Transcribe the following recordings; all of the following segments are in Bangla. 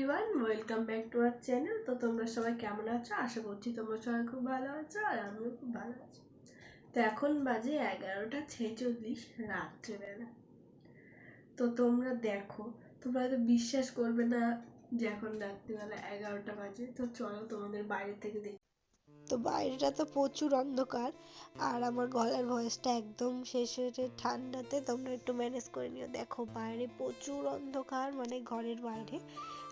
Everyone welcome back to our channel তো তোমরা সবাই কেমন আছো? আশা করছি তোমরা সবাই খুব ভালো আছো আর আমিও খুব ভালো আছি। তো এখন বাজে এগারোটা ছেচল্লিশ, রাত্রেবেলা। তো তোমরা দেখো, তোমরা হয়তো বিশ্বাস করবে না যে এখন রাত্রিবেলা এগারোটা বাজে। তো চলো তোমাদের বাইরে থেকে দেখি। তো বাইরেটা তো প্রচুর অন্ধকার আর আমার গলার ভয়েসটা একদম শেষ ঠান্ডাতে। তোমরা একটু ম্যানেজ করে নিও। দেখো বাইরে প্রচুর অন্ধকার মানে ঘরের বাইরে।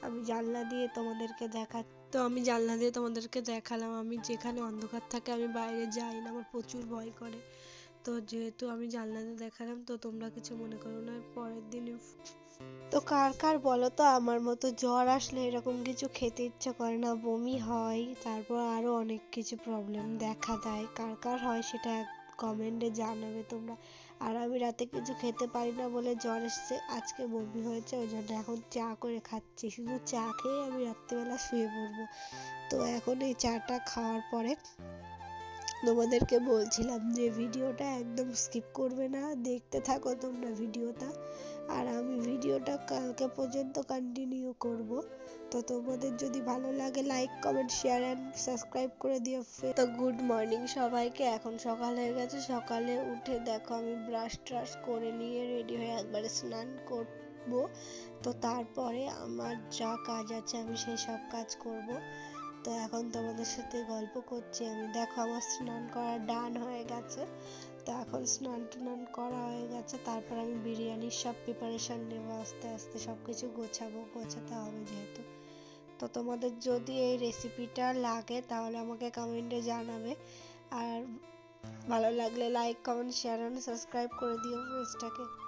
আমি জানলা দিয়ে তোমাদেরকে দেখা তো আমি জানলা দিয়ে তোমাদেরকে দেখালাম। আমি যেখানে অন্ধকার থাকে, আমি বাইরে যাই না, আমার প্রচুর ভয় করে। তো যেহেতু আমি জানলা দিয়ে দেখালাম, তো তোমরা কিছু মনে করো না, পরের দিনে তো কার কার বলো তো, আমার মতো জ্বর আসলে এরকম কিছু খেতে ইচ্ছা করে না, বমি হয়, তারপর আরও অনেক কিছু প্রবলেম দেখা দেয়। কার কার হয় সেটা কমেন্টে জানাবে তোমরা। আর আমি রাতে কিছু খেতে পারি না বলে জ্বর এসছে, আজকে বমি হয়েছে, ওই জন্য এখন চা করে খাচ্ছি। শুধু চা খেয়ে আমি রাত্রিবেলা শুয়ে পড়ব। তো এখন এই চাটা খাওয়ার পরে তোমাদেরকে বলছিলাম যে ভিডিওটা একদম স্কিপ করবে না, দেখতে থাকো তোমরা ভিডিওটা। আর আমি ভিডিওটা কালকে পর্যন্ত কন্টিনিউ করব। তো তোমাদের যদি ভালো লাগে like comment share and subscribe করে দিও তো গুড মর্নিং সবাইকে, এখন সকাল হয়ে গেছে, সকালে উঠে দেখো আমি ব্রাশ ট্রাশ করে নিয়ে রেডি হয়ে একবারে স্নান করব। তো তারপরে আমার যা কাজ আছে আমি সেই সব কাজ করব। তো এখন তোমাদের সাথে গল্প করছি আমি। দেখো আমার স্নান করা ডান হয়ে গেছে। তো এখন স্নান টান করা হয়ে গেছে। তারপর আমি বিরিয়ানির সব প্রিপারেশন নেব। আস্তে আস্তে সব কিছু গোছাবো, গোছাতে হবে যেহেতু। তো তোমাদের যদি এই রেসিপিটা লাগে, তাহলে আমাকে কমেন্টে জানাবে। আর ভালো লাগলে like comment share and subscribe করে দিও পেজটাকে